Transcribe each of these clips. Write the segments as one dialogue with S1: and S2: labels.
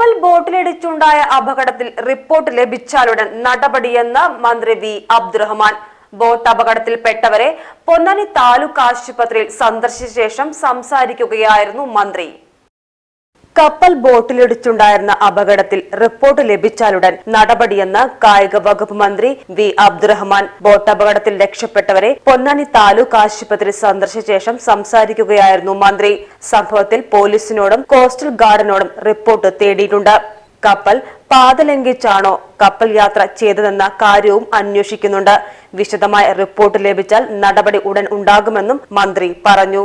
S1: കപ്പൽ ബോട്ടിലിടിച്ചുണ്ടായ അപകടത്തിൽ റിപ്പോർട്ട് ലഭിച്ചാലുടൻ നടപടിയെന്ന് മന്ത്രി വി. അബ്ദുറഹ്മാൻ. ബോട്ട് അപകടത്തിൽപ്പെട്ടവരെ പൊന്നാനി താലൂക്ക് ആശുപത്രിയിൽ സന്ദർശിച്ച ശേഷം സംസാരിക്കുകയായിരുന്നു മന്ത്രി. കപ്പൽ ബോട്ടിലിടിച്ചുണ്ടായിരുന്ന അപകടത്തിൽ റിപ്പോർട്ട് ലഭിച്ചാലുടൻ നടപടിയെന്ന് കായിക വകുപ്പ് മന്ത്രി വി അബ്ദുറഹ്മാൻ. ബോട്ട് അപകടത്തിൽ രക്ഷപ്പെട്ടവരെ പൊന്നാനി താലൂക്ക് ആശുപത്രി സന്ദർശിച്ച ശേഷം സംസാരിക്കുകയായിരുന്നു മന്ത്രി. സംഭവത്തിൽ പോലീസിനോടും കോസ്റ്റൽ ഗാർഡിനോടും റിപ്പോർട്ട് തേടിയിട്ടുണ്ട്. കപ്പൽ പാത ലംഘിച്ചാണോ കപ്പൽ യാത്ര ചെയ്തതെന്ന കാര്യവും അന്വേഷിക്കുന്നുണ്ട്. വിശദമായ റിപ്പോർട്ട് ലഭിച്ചാൽ നടപടി ഉടൻ ഉണ്ടാകുമെന്നും മന്ത്രി പറഞ്ഞു.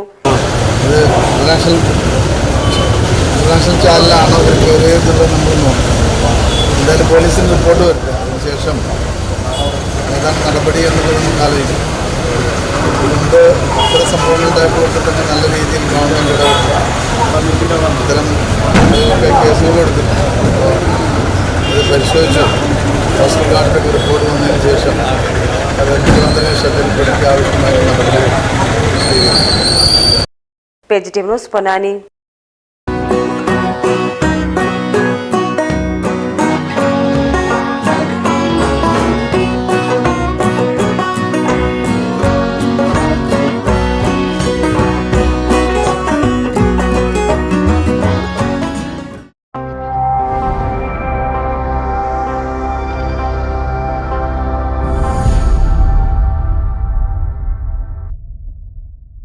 S2: ഇത് ചാനലാണോ അവർ കയറിയതെന്നുള്ളത് നമ്മൾ നോക്കാം. എന്തായാലും പോലീസിന് റിപ്പോർട്ട് വരട്ടെ അതിനുശേഷം ഏതാണ് നടപടി എന്നുള്ളത് നമുക്ക് ആലോചിക്കാം. മുൻപ് ഇത്തരം സംഭവങ്ങൾ ഉണ്ടായപ്പോഴൊക്കെ തന്നെ നല്ല രീതിയിൽ ഗവൺമെന്റ് ഇടപെട്ടു ഇത്തരം കേസുകൾ എടുത്തിട്ടുണ്ട്. അപ്പോൾ ഇത് പരിശോധിച്ച് കോസ്റ്റൽ ഗാർഡിന്റെ റിപ്പോർട്ട് വന്നതിന് ശേഷം അത് മുഖ്യമന്ത്രി ശ്രദ്ധയിൽപ്പെടുത്തി ആവശ്യമായ നടപടി സ്വീകരിക്കും.
S1: Positive news Ponnani.